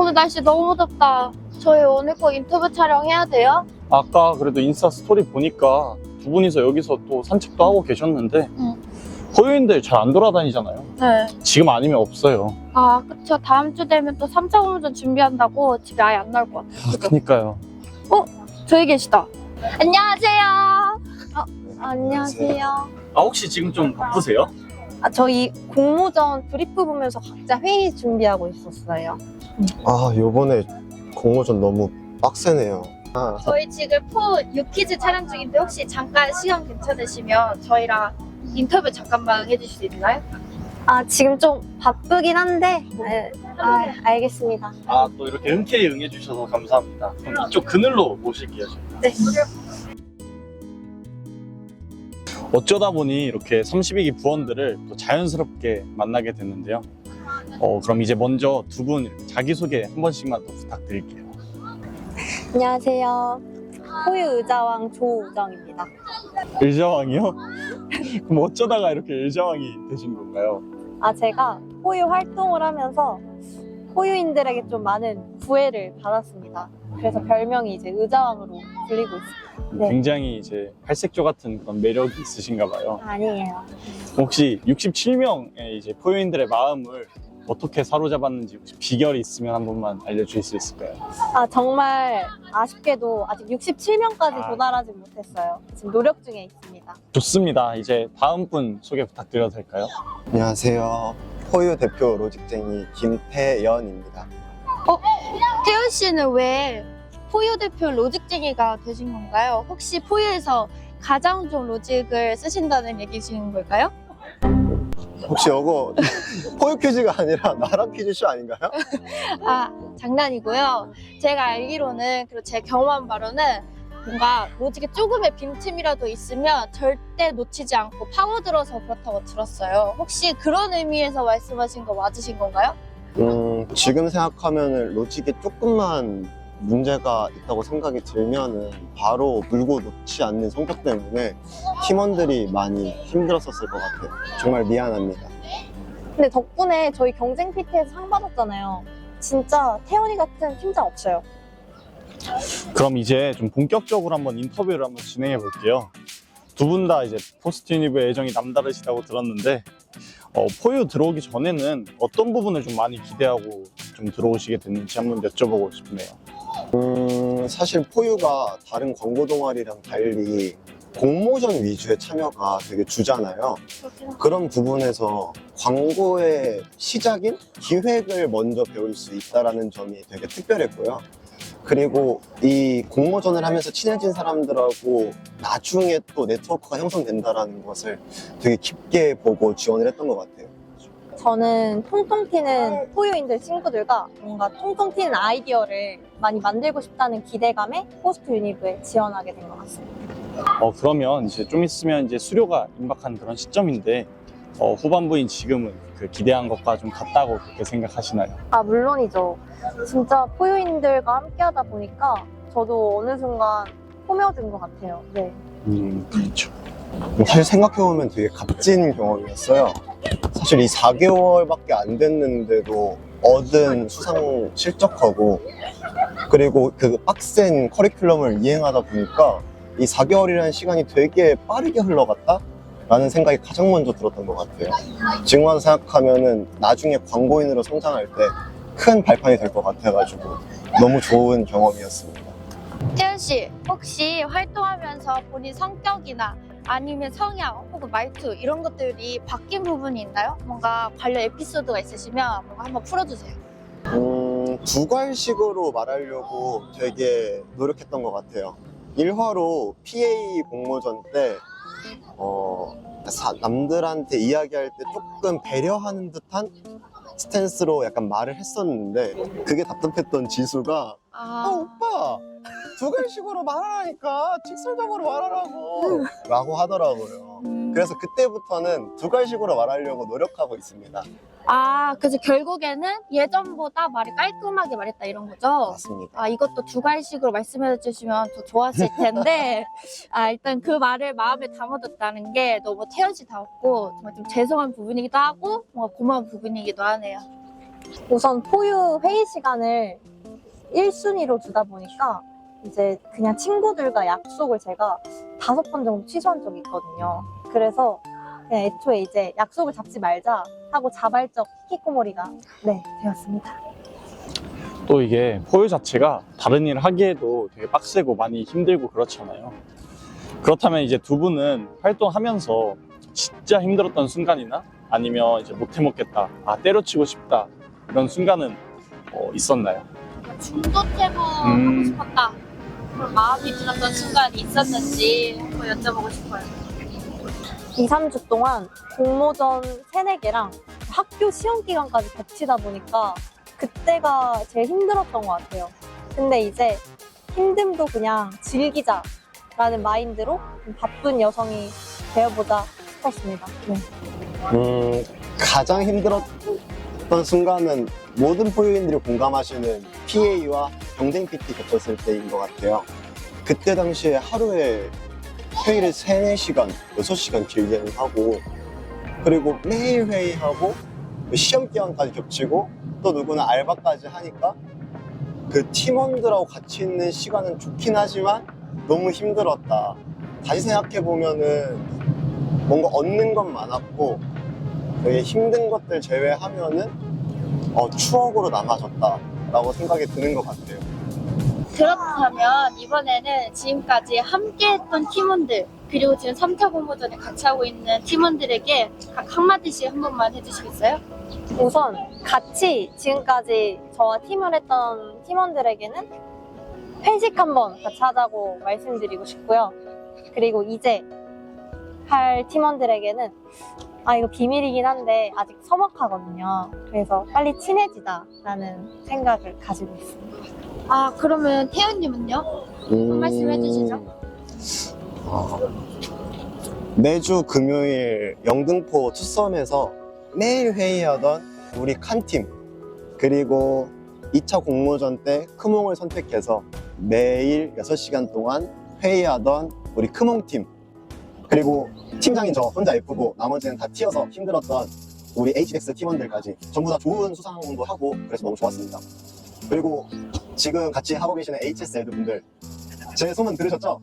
오늘 날씨 너무 덥다. 저희 오늘 꼭 인터뷰 촬영해야 돼요? 아까 그래도 인스타 스토리 보니까 두 분이서 여기서 또 산책도 하고 계셨는데 응. 호요인들 잘안 돌아다니잖아요. 네. 지금 아니면 없어요. 아, 그쵸. 다음 주 되면 또 3차 공모전 준비한다고 집에 아예 안 나올 것 같아요. 아, 그니까요. 저기 계시다. 안녕하세요. 어, 안녕하세요. 아 혹시 지금 좀 바쁘세요? 아, 저희 공모전 브리프 보면서 각자 회의 준비하고 있었어요. 아, 요번에 공모전 너무 빡세네요. 아, 저희 지금 포 유키즈 촬영 중인데 혹시 잠깐 시간 괜찮으시면 저희랑 인터뷰 잠깐만 해주실 수 있나요? 아, 지금 좀 바쁘긴 한데, 네, 아, 알겠습니다. 아 또 이렇게 흔쾌히 응해주셔서 감사합니다. 그럼 이쪽 그늘로 모실게요. 저희가. 네. 어쩌다 보니 이렇게 32기 부원들을 또 자연스럽게 만나게 됐는데요. 어, 그럼 이제 먼저 두 분 자기소개 한 번씩만 더 부탁드릴게요. 안녕하세요. 호유 의자왕 조우정입니다. 의자왕이요? 그럼 어쩌다가 이렇게 의자왕이 되신 건가요? 아, 제가 호유 활동을 하면서 호유인들에게 좀 많은 구애를 받았습니다. 그래서 별명이 이제 의자왕으로 불리고 있습니다. 네. 굉장히 이제 팔색조 같은 그런 매력이 있으신가 봐요. 아니에요. 혹시 67명의 이제 포유인들의 마음을 어떻게 사로잡았는지 혹시 비결이 있으면 한 번만 알려주실 수 있을까요? 아, 정말 아쉽게도 아직 67명까지 아. 도달하지 못했어요. 지금 노력 중에 있습니다. 좋습니다. 이제 다음 분 소개 부탁드려도 될까요? 안녕하세요. 포유 대표 로직쟁이 김태연입니다. 태연 씨는 왜 포유 대표 로직쟁이가 되신 건가요? 혹시 포유에서 가장 좋은 로직을 쓰신다는 얘기신 걸까요? 혹시 이거 포유 퀴즈가 아니라 나라 퀴즈쇼 아닌가요? 아, 장난이고요. 제가 알기로는, 그리고 제 경험한 바로는 뭔가 로직에 조금의 빈틈이라도 있으면 절대 놓치지 않고 파고들어서 그렇다고 들었어요. 혹시 그런 의미에서 말씀하신 거 맞으신 건가요? 음, 지금 생각하면 로직에 조금만 문제가 있다고 생각이 들면은 바로 물고 놓지 않는 성격 때문에 팀원들이 많이 힘들었었을 것 같아요. 정말 미안합니다. 근데 덕분에 저희 경쟁 PT에서 상 받았잖아요. 진짜 태연이 같은 팀장 없어요. 그럼 이제 좀 본격적으로 한번 인터뷰를 한번 진행해 볼게요. 두 분 다 이제 포스트 유니브의 애정이 남다르시다고 들었는데 어, 포유 들어오기 전에는 어떤 부분을 좀 많이 기대하고 좀 들어오시게 됐는지 한번 여쭤보고 싶네요. 음, 사실 포유가 다른 광고 동아리랑 달리 공모전 위주의 참여가 되게 주잖아요. 그런 부분에서 광고의 시작인 기획을 먼저 배울 수 있다는 점이 되게 특별했고요. 그리고 이 공모전을 하면서 친해진 사람들하고 나중에 또 네트워크가 형성된다는 것을 되게 깊게 보고 지원을 했던 것 같아요. 저는 통통 튀는 포유인들 친구들과 뭔가 통통 튀는 아이디어를 많이 만들고 싶다는 기대감에 포스트 유니브에 지원하게 된 것 같습니다. 어, 그러면 이제 좀 있으면 이제 수료가 임박한 그런 시점인데 어, 후반부인 지금은 그 기대한 것과 좀 같다고 그렇게 생각하시나요? 아, 물론이죠. 진짜 포유인들과 함께 하다 보니까 저도 어느 순간 꾸며진 것 같아요. 네. 음, 그렇죠. 사실 생각해보면 되게 값진 경험이었어요. 사실 이 4개월밖에 안 됐는데도 얻은 수상 실적하고 그리고 그 빡센 커리큘럼을 이행하다 보니까 이 4개월이라는 시간이 되게 빠르게 흘러갔다? 라는 생각이 가장 먼저 들었던 것 같아요. 지금 와서 생각하면은 나중에 광고인으로 성장할 때 큰 발판이 될 것 같아가지고 너무 좋은 경험이었습니다. 태연 씨, 혹시 활동하면서 본인 성격이나 아니면 성향 혹은 말투 이런 것들이 바뀐 부분이 있나요? 뭔가 관련 에피소드가 있으시면 뭔가 한번 풀어주세요. 음, 두괄식으로 말하려고 되게 노력했던 것 같아요. 1화로 PA 공모전 때, 어, 사- 남들한테 이야기할 때 조금 배려하는 듯한 스탠스로 약간 말을 했었는데, 그게 답답했던 지수가, 아, 오빠! 두괄식으로 말하라니까! 직설적으로 말하라고! 라고 하더라고요. 그래서 그때부터는 두괄식으로 말하려고 노력하고 있습니다. 아, 그래서 결국에는 예전보다 말이 깔끔하게 말했다 이런 거죠? 맞습니다. 아, 이것도 두 가지식으로 말씀해 주시면 더 좋았을 텐데, 아, 일단 그 말을 마음에 담아뒀다는 게 너무 태연 씨다웠고, 정말 좀 죄송한 부분이기도 하고, 뭔가 고마운 부분이기도 하네요. 우선 포유 회의 시간을 1순위로 두다 보니까 이제 그냥 친구들과 약속을 제가 다섯 번 정도 취소한 적이 있거든요. 그래서 그냥 애초에 이제 약속을 잡지 말자 하고 자발적 히키코모리가 네 되었습니다. 또 이게 포유 자체가 다른 일 하기에도 되게 빡세고 많이 힘들고 그렇잖아요. 그렇다면 이제 두 분은 활동하면서 진짜 힘들었던 순간이나 아니면 이제 못 해먹겠다, 아 때려치고 싶다 이런 순간은 어, 있었나요? 중도태고 음. 하고 싶었다. 마음이 들었던 순간이 있었는지 한번 여쭤보고 싶어요. 2, 3주 동안 공모전 3, 4개랑 학교 시험 기간까지 겹치다 보니까 그때가 제일 힘들었던 것 같아요. 근데 이제 힘듦도 그냥 즐기자라는 마인드로 좀 바쁜 여성이 되어보자 싶었습니다. 네. 음, 가장 힘들었던 순간은 모든 포유인들이 공감하시는 PA와 경쟁 PT 겹쳤을 때인 것 같아요. 그때 당시에 하루에 회의를 3, 4시간, 6시간 길게 하고 그리고 매일 회의하고 시험 기간까지 겹치고 또 누구는 알바까지 하니까 그 팀원들하고 같이 있는 시간은 좋긴 하지만 너무 힘들었다. 다시 생각해 보면은 뭔가 얻는 건 많았고 되게 힘든 것들 제외하면은 어, 추억으로 남아졌다라고 생각이 드는 것 같아요. 그렇다면 이번에는 지금까지 함께 했던 팀원들 그리고 지금 3차 공모전에 같이 하고 있는 팀원들에게 각 한마디씩 한 번만 해주시겠어요? 우선 같이 지금까지 저와 팀을 했던 팀원들에게는 회식 한번 같이 하자고 말씀드리고 싶고요. 그리고 이제 할 팀원들에게는 아 이거 비밀이긴 한데 아직 서먹하거든요. 그래서 빨리 친해지자라는 생각을 가지고 있습니다. 아 그러면 태연님은요? 말씀 해 주시죠. 어, 매주 금요일 영등포 투썸에서 매일 회의하던 우리 칸팀 그리고 2차 공모전 때 크몽을 선택해서 매일 6시간 동안 회의하던 우리 크몽팀 그리고 팀장인 저 혼자 예쁘고 나머지는 다 튀어서 힘들었던 우리 HX 팀원들까지 전부 다 좋은 수상도 하고 그래서 너무 좋았습니다. 그리고 지금 같이 하고 계시는 HS 애들분들 제 소문 들으셨죠?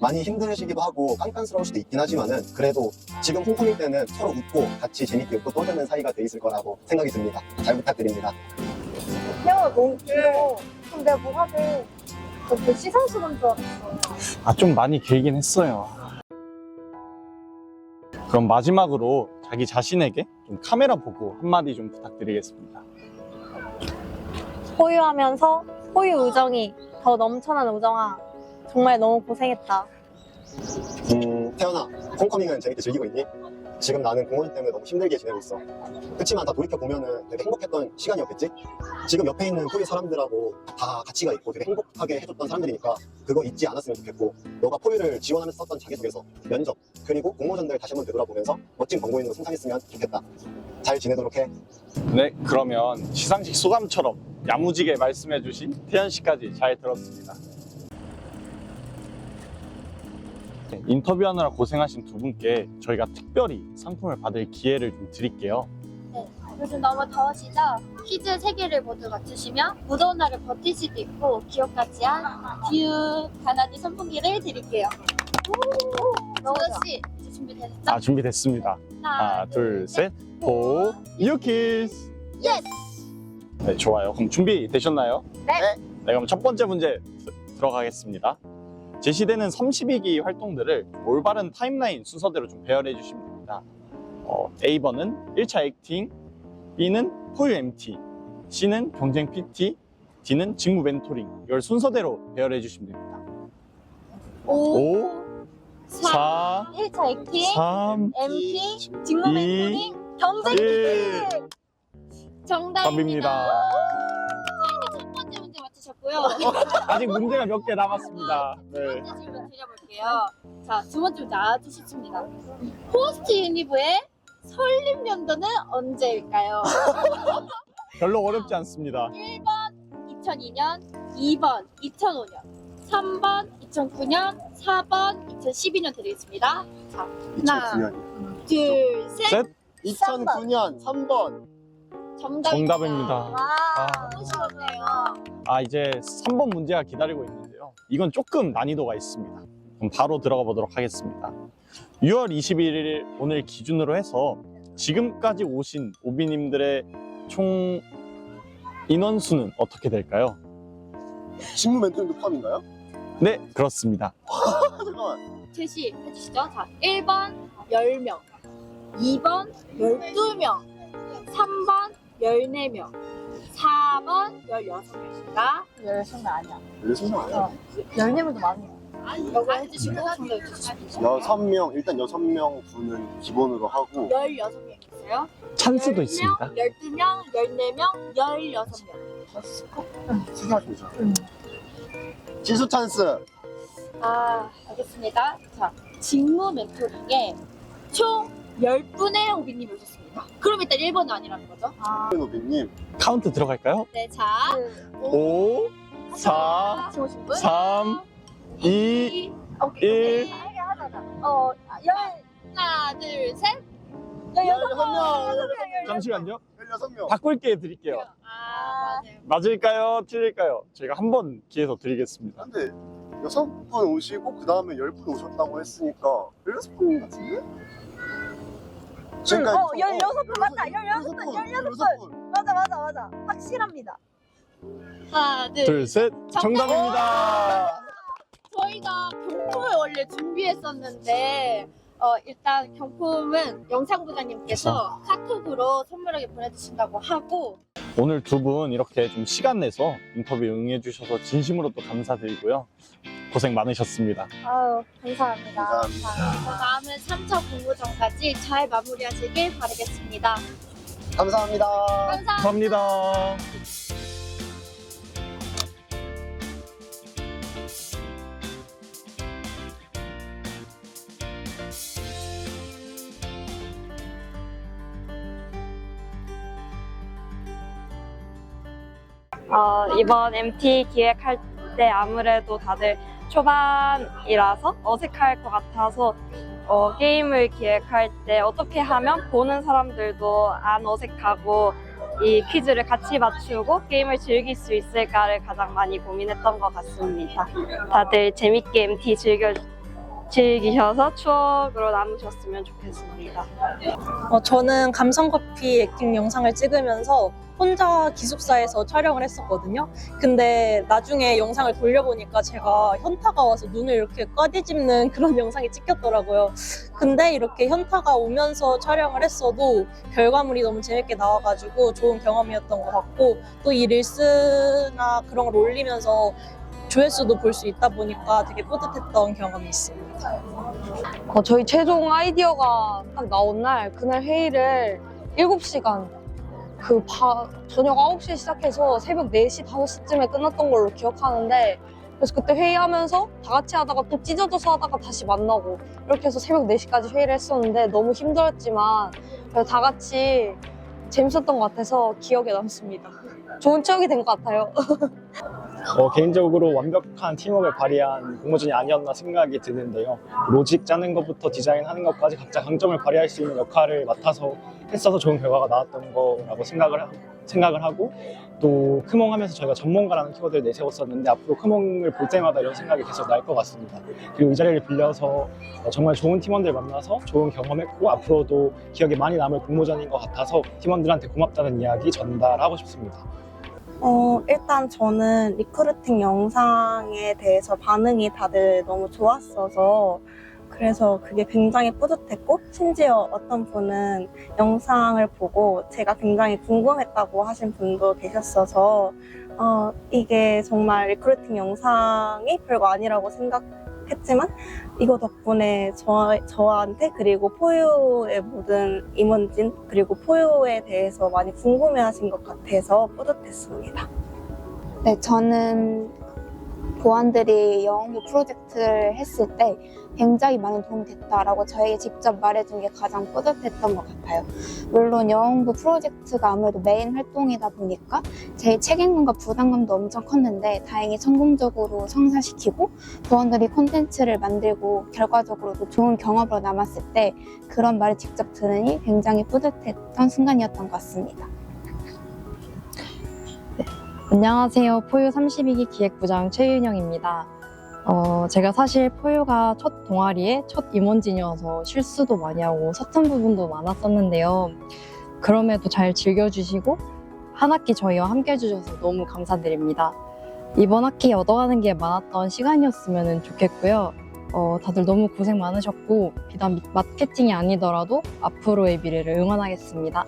많이 힘드시기도 하고 깐깐스러울 수도 있긴 하지만은 그래도 지금 홍콩일 때는 서로 웃고 같이 재밌게 웃고 떠드는 사이가 돼 있을 거라고 생각이 듭니다. 잘 부탁드립니다. 태영아 너무 귀여워. 그럼 내가 뭐 하지? 그 시상식인 줄 알았어. 아, 좀 많이 길긴 했어요. 그럼 마지막으로 자기 자신에게 좀 카메라 보고 한마디 좀 부탁드리겠습니다. 포유하면서 포유 우정이 더 넘쳐난 우정아 정말 너무 고생했다. 음, 태연아, 홈커밍은 재밌게 즐기고 있니? 지금 나는 공원 때문에 너무 힘들게 지내고 있어. 그렇지만 다 돌이켜보면은 되게 행복했던 시간이었겠지? 지금 옆에 있는 포유 사람들하고 다 가치가 있고 되게 행복하게 해줬던 사람들이니까 그거 잊지 않았으면 좋겠고 너가 포유를 지원하면서 썼던 자기소개서, 면접, 그리고 공모전들 다시 한번 되돌아보면서 멋진 광고인으로 성장했으면 좋겠다. 잘 지내도록 해. 네, 그러면 시상식 소감처럼 야무지게 말씀해주신 태연 씨까지 잘 들었습니다. 네, 인터뷰하느라 고생하신 두 분께 저희가 특별히 상품을 받을 기회를 좀 드릴게요. 요즘 너무 더우시죠? 퀴즈 3개를 모두 맞추시면 무더운 날을 버틸 수도 있고 기억까지 한 듀 가나디 선풍기를 드릴게요. 너 이제 준비되셨죠? 아, 준비됐습니다. 하나, 둘, 셋, 고, 유키스! 예스! 네, 좋아요. 그럼 준비 되셨나요? 네. 네, 그럼 첫 번째 문제 드- 들어가겠습니다. 제시되는 32기 활동들을 올바른 타임라인 순서대로 좀 배열해 주시면 됩니다. 어, A번은 1차 액팅, B는 포유 MT, C는 경쟁 PT, D는 직무 멘토링. 이걸 순서대로 배열해 주시면 됩니다. 5, 5, 4, 4, 1차 액팅, 3, MP, 직무 이, 멘토링, 경쟁 1. 정답입니다. 답입니다. 자, 이제 첫 번째 문제 맞추셨고요. 아직 문제가 몇 개 남았습니다. 네. 두 번째 질문 드려볼게요. 자, 두 번째 문제 아주 쉽습니다. 호스트 유니브의 설립 연도는 언제일까요? 별로 어렵지 않습니다. 1번 2002년, 2번 2005년, 3번 2009년, 4번 2012년 드리겠습니다. 자, 하나, 2009년. 둘, 셋. 셋. 2009년 3번. 정답입니다. 정답입니다. 와. 너무 쉬웠네요. 아, 이제 3번 문제가 기다리고 있는데요. 이건 조금 난이도가 있습니다. 그럼 바로 들어가 보도록 하겠습니다. 6월 21일 오늘 기준으로 해서 지금까지 오신 오비님들의 총 인원수는 어떻게 될까요? 직무 멘토님도 포함인가요? 네, 그렇습니다. 잠깐만. 제시 해주시죠. 자, 1번 10명, 2번 12명, 3번 14명, 4번 16명입니다. 16명 아니야. 원래 순서 아니야? 14명도 많네요. 이거 해주시고 정답 해주시죠. 여섯 명 일단 여섯 명 분은 기본으로 하고 16명 있어요. 찬스도 10명, 있습니다. 12명, 14명, 16명. 진짜. 지수 찬스. 아, 알겠습니다. 자, 직무 멘토링에 총 10분의 오비님이 오셨습니다. 그럼 일단 1번은 아니라는 거죠? 아. 노비님 카운트 들어갈까요? 네, 자. 5, 4, 지금 오신 분? 3, 2, 오케이. 1. 이게 하나다. 어, 열, 하나, 둘, 셋. 열 여섯 명. 잠시만요. 16명. 바꿀게 드릴게요. 맞을까요? 틀릴까요? 제가 한 번 기회 더 드리겠습니다. 근데 여섯 분 오시고 그 다음에 열 분 오셨다고 했으니까 열여섯 분 같은데? 지금까지 어, 총- 열여섯 분 열여섯- 맞다. 열여섯 분, 열여섯 열여섯 분. 맞아, 맞아, 맞아. 확실합니다. 하나, 둘, 둘, 셋. 정답! 정답입니다. 저희가 경품을 원래 준비했었는데 어, 일단 경품은 영상 부장님께서 카톡으로 선물하게 보내주신다고 하고 오늘 두 분 이렇게 좀 시간 내서 인터뷰 응해주셔서 진심으로 또 감사드리고요. 고생 많으셨습니다. 아유, 감사합니다. 감사합니다. 다음은 3차 공모전까지 잘 마무리하시길 바라겠습니다. 감사합니다. 감사합니다. 감사합니다. 어, 이번 MT 기획할 때 아무래도 다들 초반이라서 어색할 것 같아서 어, 게임을 기획할 때 어떻게 하면 보는 사람들도 안 어색하고 이 퀴즈를 같이 맞추고 게임을 즐길 수 있을까를 가장 많이 고민했던 것 같습니다. 다들 재밌게 MT 즐겨, 즐기셔서 추억으로 남으셨으면 좋겠습니다. 어, 저는 감성커피 액팅 영상을 찍으면서 혼자 기숙사에서 촬영을 했었거든요. 근데 나중에 영상을 돌려보니까 제가 현타가 와서 눈을 이렇게 까디집는 그런 영상이 찍혔더라고요. 근데 이렇게 현타가 오면서 촬영을 했어도 결과물이 너무 재밌게 나와가지고 좋은 경험이었던 것 같고 또 이 릴스나 그런 걸 올리면서 조회수도 볼 수 있다 보니까 되게 뿌듯했던 경험이 있습니다. 어, 저희 최종 아이디어가 딱 나온 날 그날 회의를 7시간 그 바- 저녁 9시에 시작해서 새벽 4시, 5시쯤에 끝났던 걸로 기억하는데 그래서 그때 회의하면서 다 같이 하다가 또 찢어져서 하다가 다시 만나고 이렇게 해서 새벽 4시까지 회의를 했었는데 너무 힘들었지만 그래도 다 같이 재밌었던 것 같아서 기억에 남습니다. 좋은 추억이 된 것 같아요. 어, 개인적으로 완벽한 팀워크를 발휘한 공모전이 아니었나 생각이 드는데요. 로직 짜는 것부터 디자인하는 것까지 각자 강점을 발휘할 수 있는 역할을 맡아서 했어서 좋은 결과가 나왔던 거라고 생각을, 하, 생각을 하고 또 크몽 하면서 저희가 전문가라는 키워드를 내세웠었는데 앞으로 크몽을 볼 때마다 이런 생각이 계속 날 것 같습니다. 그리고 이 자리를 빌려서 어, 정말 좋은 팀원들 만나서 좋은 경험했고 앞으로도 기억에 많이 남을 공모전인 것 같아서 팀원들한테 고맙다는 이야기 전달하고 싶습니다. 어, 일단 저는 리크루팅 영상에 대해서 반응이 다들 너무 좋았어서 그래서 그게 굉장히 뿌듯했고 심지어 어떤 분은 영상을 보고 제가 굉장히 궁금했다고 하신 분도 계셨어서 어, 이게 정말 리크루팅 영상이 별거 아니라고 생각 했지만 이거 덕분에 저, 저한테 그리고 포유의 모든 임원진 그리고 포유에 대해서 많이 궁금해하신 것 같아서 뿌듯했습니다. 네, 저는 보안들이 영어부 프로젝트를 했을 때 굉장히 많은 도움이 됐다라고 저에게 직접 말해준 게 가장 뿌듯했던 것 같아요. 물론 영어부 프로젝트가 아무래도 메인 활동이다 보니까 제 책임감과 부담감도 엄청 컸는데 다행히 성공적으로 성사시키고 보안들이 콘텐츠를 만들고 결과적으로도 좋은 경험으로 남았을 때 그런 말을 직접 들으니 굉장히 뿌듯했던 순간이었던 것 같습니다. 안녕하세요. 포유 32기 기획부장 최윤영입니다. 어, 제가 사실 포유가 첫 동아리에 첫 임원진이어서 실수도 많이 하고 서툰 부분도 많았었는데요. 그럼에도 잘 즐겨주시고 한 학기 저희와 함께 해주셔서 너무 감사드립니다. 이번 학기 얻어가는 게 많았던 시간이었으면 좋겠고요. 어, 다들 너무 고생 많으셨고 비단 마케팅이 아니더라도 앞으로의 미래를 응원하겠습니다.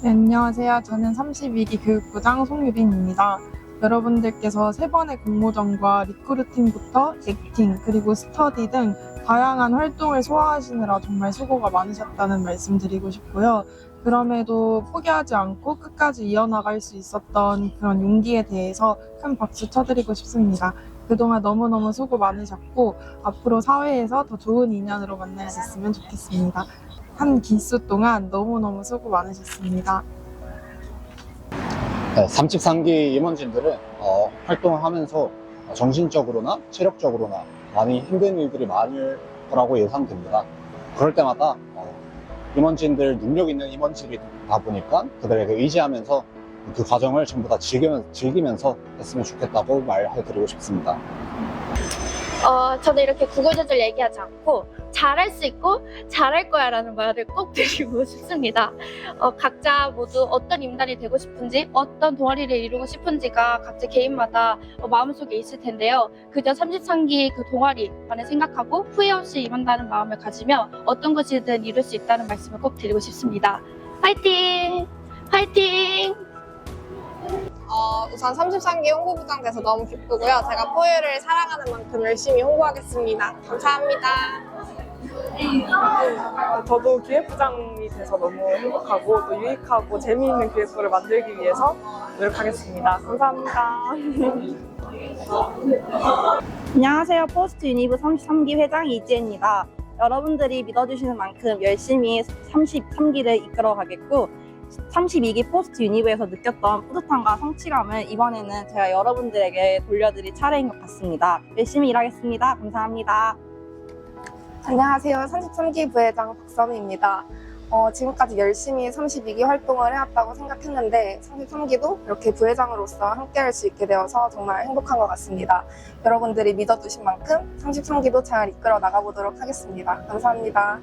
네, 안녕하세요. 저는 32기 교육부장 송유빈입니다. 여러분들께서 세 번의 공모전과 리크루팅부터 액팅, 그리고 스터디 등 다양한 활동을 소화하시느라 정말 수고가 많으셨다는 말씀 드리고 싶고요. 그럼에도 포기하지 않고 끝까지 이어나갈 수 있었던 그런 용기에 대해서 큰 박수 쳐드리고 싶습니다. 그동안 너무너무 수고 많으셨고, 앞으로 사회에서 더 좋은 인연으로 만날 수 있으면 좋겠습니다. 한 기수 동안 너무너무 수고 많으셨습니다. 네, 33기 임원진들은 어, 활동을 하면서 정신적으로나 체력적으로나 많이 힘든 일들이 많을 거라고 예상됩니다. 그럴 때마다 어, 임원진들 능력 있는 임원진이다 보니까 그들에게 의지하면서 그 과정을 전부 다 즐기면, 즐기면서 했으면 좋겠다고 말해드리고 싶습니다. 어, 저는 이렇게 구구절절 얘기하지 않고 잘할 수 있고 잘할 거야 라는 말을 꼭 드리고 싶습니다. 어, 각자 모두 어떤 임단이 되고 싶은지 어떤 동아리를 이루고 싶은지가 각자 개인마다 어, 마음속에 있을 텐데요. 그저 33기 그 동아리만을 생각하고 후회 없이 임한다는 마음을 가지며 어떤 것이든 이룰 수 있다는 말씀을 꼭 드리고 싶습니다. 파이팅! 파이팅! 어, 우선 33기 홍보부장 돼서 너무 기쁘고요. 제가 포유를 사랑하는 만큼 열심히 홍보하겠습니다. 감사합니다. 저도 기획부장이 돼서 너무 행복하고 또 유익하고 재미있는 기획부를 만들기 위해서 노력하겠습니다. 감사합니다. 안녕하세요. 포스트 유니브 33기 회장 이지혜입니다. 여러분들이 믿어주시는 만큼 열심히 33기를 이끌어 가겠고 32기 포스트 유니브에서 느꼈던 뿌듯함과 성취감을 이번에는 제가 여러분들에게 돌려드릴 차례인 것 같습니다. 열심히 일하겠습니다. 감사합니다. 안녕하세요. 33기 부회장 박선우입니다. 어, 지금까지 열심히 32기 활동을 해왔다고 생각했는데 33기도 이렇게 부회장으로서 함께 할 수 있게 되어서 정말 행복한 것 같습니다. 여러분들이 믿어주신 만큼 33기도 잘 이끌어 나가보도록 하겠습니다. 감사합니다.